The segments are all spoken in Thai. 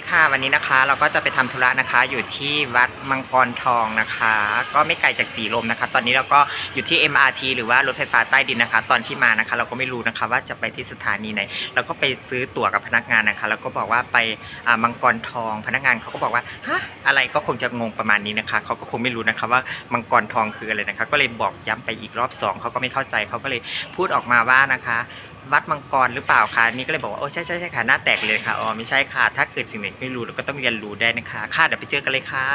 สวัสดีค่ะวันนี้นะคะเราก็จะไปทำธุระนะคะ อยู่ที่วัดมังกรทองนะคะ ก็ไม่ไกลจากสีลมนะคะ ตอนนี้เราก็อยู่ที่ MRT หรือว่ารถไฟฟ้าใต้ดินนะคะ ตอนที่มานะคะ เราก็ไม่รู้นะคะว่าจะไปที่สถานีไหนเราก็ไปซื้อตั๋วกับพนักงานนะคะ แล้วก็บอกว่าไปอ่ามังกรทอง พนักงานเขาก็บอกว่าฮะอะไรก็คงจะงงประมาณนี้นะคะเขาก็คงไม่รู้นะคะว่ามังกรทองคืออะไรนะคะ ก็เลยบอกย้ำไปอีกรอบสองเขาก็ไม่เข้าใจเขาก็เลยพูดออกมาว่านะคะวัดมังกรหรือเปล่าคะนี่ก็เลยบอกว่าโอ้ใช่ใช่ใช่ค่ะหน้าแตกเลยค่ะอ๋อไม่ใช่ค่ะ ถ้าเกิดสิ่งไหนไม่รู้เราก็ต้องเรียนรู้ได้นะคะค่ะเดี๋ยวไปเจอกันเลยค่ะ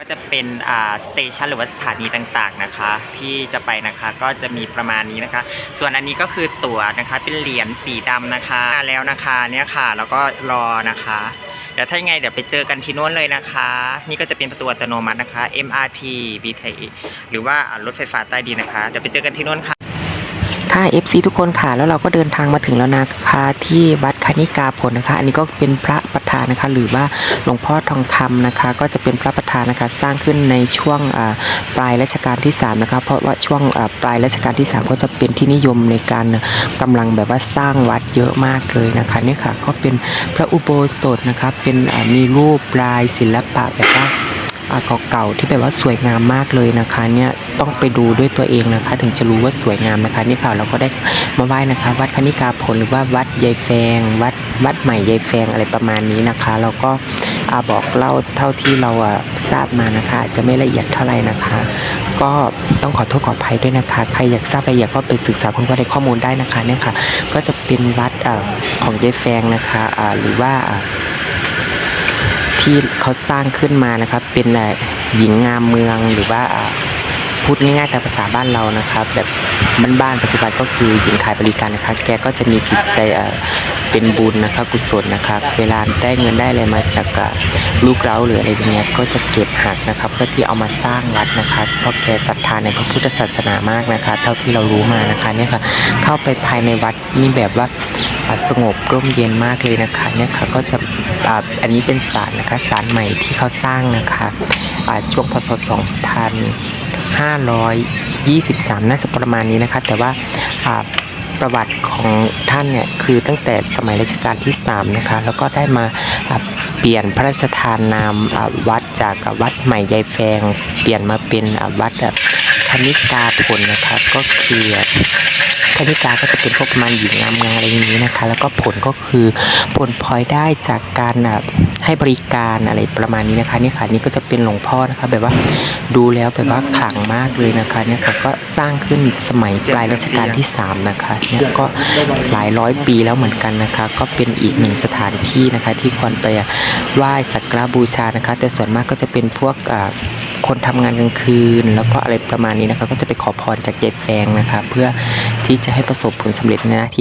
ก็จะเป็นอ่าสเตชันหรือว่าสถานีต่างๆนะคะ ที่จะไปนะคะก็จะมีประมาณนี้นะคะ ส่วนอันนี้ก็คือตั๋วนะคะเป็นเหรียญสีดำนะคะมาแล้วนะคะเนี่ยค่ะแล้วก็รอนะคะเดี๋ยวถ้ายังไงเดี๋ยวไปเจอกันที่โน้นเลยนะคะ นี่ก็จะเป็นประตูอัตโนมัตินะคะ MRT BTS หรือว่ารถไฟฟ้าใต้ดินนะคะ เดี๋ยวไปเจอกันที่โน้นค่ะ ค่ะ FC ทุกคนค่ะ แล้วเราก็เดินทางมาถึงแล้วนะคะที่วัดคณิกาผลนะคะ อันนี้ก็เป็นพระประธานนะคะ หรือว่าหลวงพ่อทองคำนะคะ ก็จะเป็นพระประธานนะคะ สร้างขึ้นในช่วงปลายรัชกาลที่3นะคะ เพราะว่าช่วงปลายรัชกาลที่ 3 ก็จะเป็นที่นิยมในการกำลังแบบว่าสร้างวัดเยอะมากเลยนะคะเนี่ยค่ะ ก็เป็นพระอุโบสถนะคะ เป็นมีรูปลายศิลปะแบบว่า อ่าเก่าๆที่แบบว่าสวยงามมากเลยนะคะเนี่ยต้องไปดูด้วยตัวเองนะคะ ถึงจะรู้ว่าสวยงามนะคะนี่ค่ะเราก็ได้มาไหว้นะคะ วัดคณิกาผลหรือว่าวัดยายแฟง วัดวัดใหม่ยายแฟงอะไรประมาณนี้นะคะ เราก็อาบอกเล่าเท่าที่เราอะทราบมานะคะอาจจะไม่ละเอียดเท่าไหร่นะคะ ก็ต้องขอโทษขออภัยด้วยนะคะ ใครอยากทราบรายละเอียดก็ไปศึกษาค้นคว้าในข้อมูลได้นะคะเนี่ยค่ะ ก็จะเป็นวัดอ่ของยายแฟงนะคะอ่าหรือว่าอ่า ที่เขาสร้างขึ้นมานะครับ เป็นหญิงงามเมืองหรือว่าพูดง่ายๆแต่ภาษาบ้านเรานะครับ แบบ บ้านๆปัจจุบันก็คือหญิงขายบริการนะครับแกก็จะมีจิตใจเอ่อเป็นบุญนะครับกุศลนะครับเวลาได้เงินได้อะไรมาจากลูกเล้าหรืออะไรอย่างเงี้ยก็จะเก็บหักนะครับเพื่อที่เอามาสร้างวัดนะครับเพราะแกศรัทธาในพระพุทธศาสนามากนะคะ เท่าที่เรารู้มานะคะเนี่ยค่ะเข้าไปภายในวัดนี่แบบว่าสงบร่มเย็นมากเลยนะคะเนี่ยค่ะก็จะอันนี้เป็นศาลนะคะศาลใหม่ที่เขาสร้างนะคะช่วงพศ 2,500 23 น่าจะประมาณนี้นะคะ แต่ว่าประวัติของท่านเนี่ยคือตั้งแต่สมัยรัชกาลที่ 3 นะคะ แล้วก็ได้มาเปลี่ยนพระราชทานนามวัดจากวัดใหม่ยายแฟง เปลี่ยนมาเป็นวัดคณิกาผลนะครับก็คือคณิกาก็จะเป็นพวกมันหญิงงามเมือะไรอย่างนี้นะคะ แล้วก็ผลก็คือผลพลอยได้จากการ ให้บริการอะไรประมาณนี้นะคะนี่ค่ะนี่ก็จะเป็นหลวงพ่อนะคะ แบบว่าดูแล้วแบบว่าขลังมากเลยนะคะเนี่ยค่ะก็สร้างขึ้นสมัยปลายรัชกาลที่ 3 นะคะเนี่ยก็หลายร้อยปีแล้วเหมือนกันนะคะ ก็เป็นอีกหนึ่งสถานที่นะคะที่ควรไปไหว้สักการบูชานะคะ แต่ส่วนมากก็จะเป็นพวกอ่าคนทำงานกลางคืน แล้วก็อะไรประมาณนี้นะคะ ก็จะไปขอพรจากยายแฟงนะคะ เพื่อที่จะให้ประสบผลสำเร็จในหน้าที่